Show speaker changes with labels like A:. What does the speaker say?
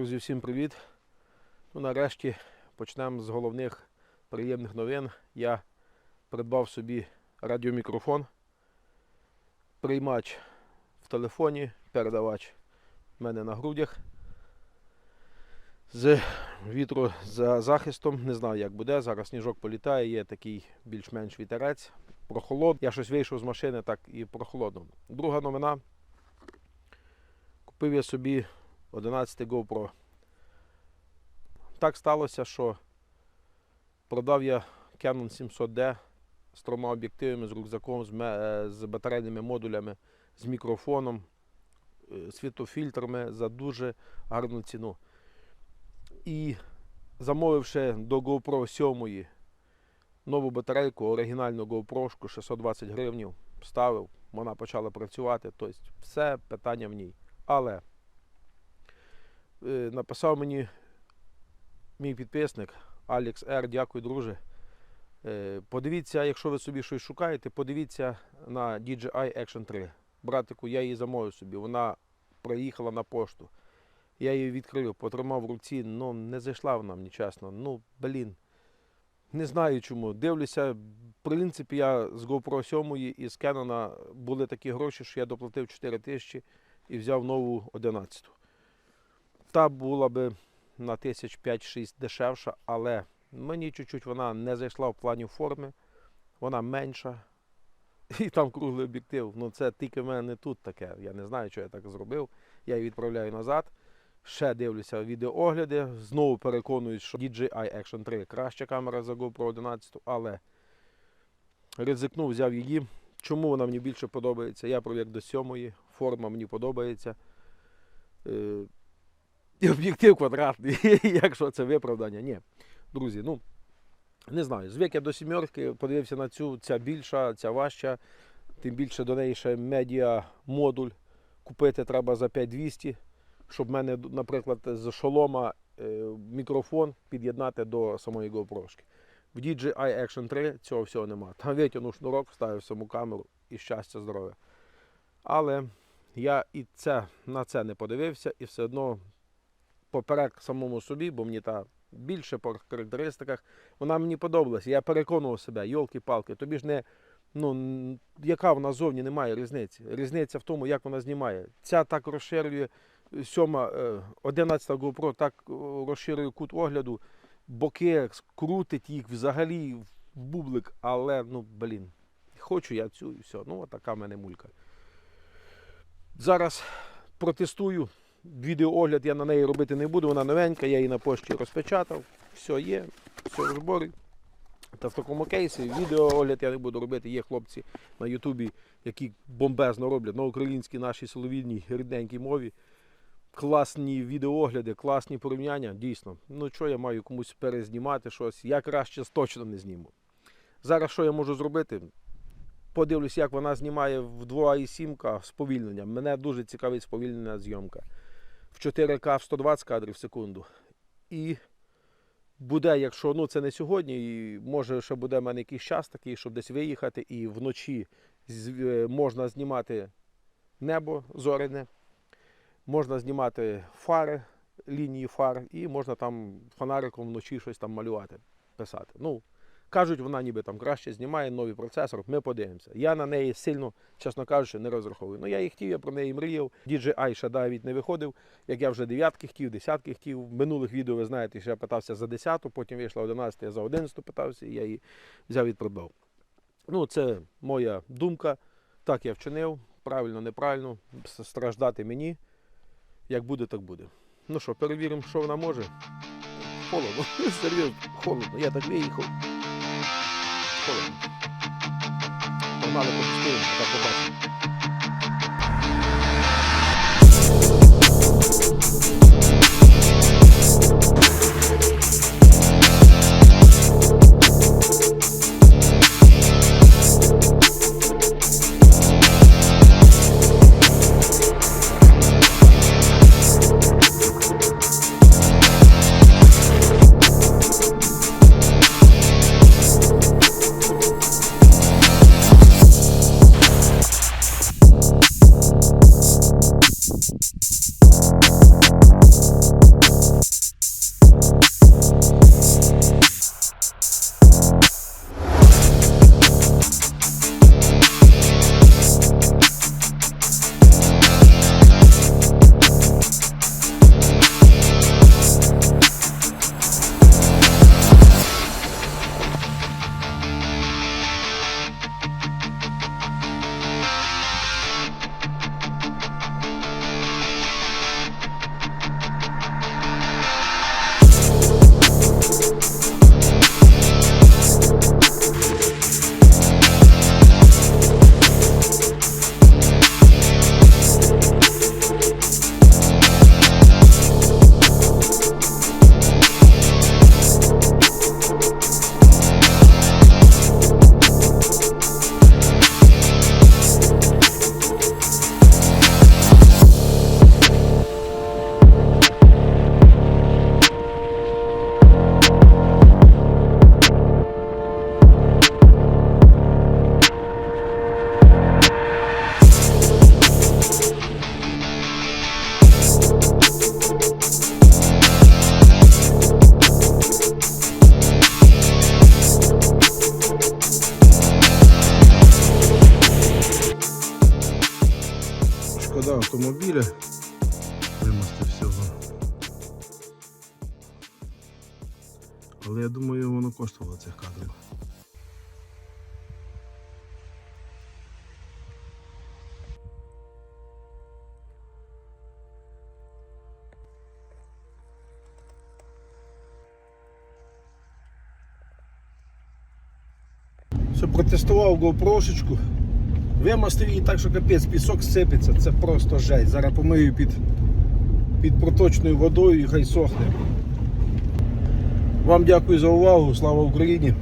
A: Друзі, всім привіт. Ну, нарешті почнемо з головних приємних новин. Я придбав собі радіомікрофон, приймач в телефоні, передавач в мене на грудях. З вітру за захистом. Не знаю, як буде. Зараз сніжок політає, є такий більш-менш вітерець. Прохолод. Я щось вийшов з машини, так і прохолодно. Друга новина. Купив я собі 11 GoPro. Так сталося, що продав я Canon 700D з трьома об'єктивами, з рюкзаком, з, е, батарейними модулями, з мікрофоном, е, світофільтрами за дуже гарну ціну. І замовивши до GoPro 7 нову батарейку, оригінальну GoPro 620 гривень, ставив, вона почала працювати. Тобто все питання в ній. Але написав мені мій підписник Алекс Р. Дякую, друже. Е, Подивіться, якщо ви собі щось шукаєте, подивіться на DJI Action 3. Братику, я її замовив собі. Вона приїхала на пошту. Я її відкрив, потримав в руці, ну не зайшла вона мені чесно. Ну, блін. Не знаю чому. Дивлюся, в принципі, я з GoPro 7 і з Canon були такі гроші, що я доплатив 4 тисячі і взяв нову 11. Та була би на тисяч 5-6 дешевша, але мені чуть-чуть вона не зайшла в плані форми, вона менша. І там круглий об'єктив. Ну це тільки в мене тут таке. Я не знаю, що я так зробив. Я її відправляю назад. Ще дивлюся відеоогляди. Знову переконуюсь, що DJI Action 3 краща камера за GoPro 11, але ризикнув, взяв її. Чому вона мені більше подобається? Я привик до сьомої, форма мені подобається. І об'єктив квадратний, якщо це виправдання. Ні. Друзі, ну не знаю. Звик я до сімерки, подивився на цю, ця більша, ця важча. Тим більше до неї ще медіа модуль купити треба за 5200, щоб в мене, наприклад, з шолома е, мікрофон під'єднати до самої GoPro. В DJI Action 3 цього всього нема. Там витягнув шнурок, вставив саму камеру і щастя, здоров'я. Але я і це, на це не подивився, і все одно поперек самому собі, бо мені та більше по характеристиках, вона мені подобалася. Я переконував себе, йолки-палки, тобі ж не. Ну, яка вона зовні немає різниці. Різниця в тому, як вона знімає. Ця так розширює сьома, е, 11 GoPro так е, розширює кут огляду, боки крутить їх взагалі в бублик, але ну блін. Хочу я цю і все. Ну, така в мене мулька. Зараз протестую. Відеоогляд я на неї робити не буду, вона новенька, я її на пошті розпечатав. Все є, все в зборі. Та в такому кейсі відеоогляд я не буду робити. Є хлопці на Ютубі, які бомбезно роблять на українській нашій соловідній рідненькій мові. Класні відеоогляди, класні порівняння. Дійсно. Ну що я маю комусь перезнімати щось? Я краще точно не зніму. Зараз що я можу зробити? Подивлюсь, як вона знімає в 2,7 сповільнення. Мене дуже цікавить сповільнена зйомка. В 4К в 120 кадрів в секунду. І буде, якщо ну це не сьогодні, і може ще буде в мене якийсь час такий, щоб десь виїхати, і вночі е, можна знімати небо зоряне, можна знімати фари, лінії фар, і можна там фонариком вночі щось там малювати, писати. Ну, кажуть, вона ніби там краще знімає новий процесор. Ми подивимося. Я на неї сильно, чесно кажучи, не розраховую. Ну я її хотів, я про неї мріяв. DJI ще навіть не виходив. Як я вже дев'ятки хотів, десятки хотів. В минулих відео ви знаєте, що я питався за десяту, потім вийшла 11, я за 11 питався, і я її взяв і придбав. Ну, це моя думка. Так я вчинив. Правильно, неправильно. Страждати мені. Як буде, так буде. Ну що, перевіримо, що вона може. Холодно. Серйозно, холодно. Я так виїхав. Погнали попустити, так побачимо. Автомобіля. Вимости всього. Але я думаю, воно коштувало цих кадрів. Все, протестував GoPro-шечку. Вимастив її так, що капець, пісок сипеться, це просто жесть. Зараз помию під, під проточною водою і хай сохне. Вам дякую за увагу. Слава Україні!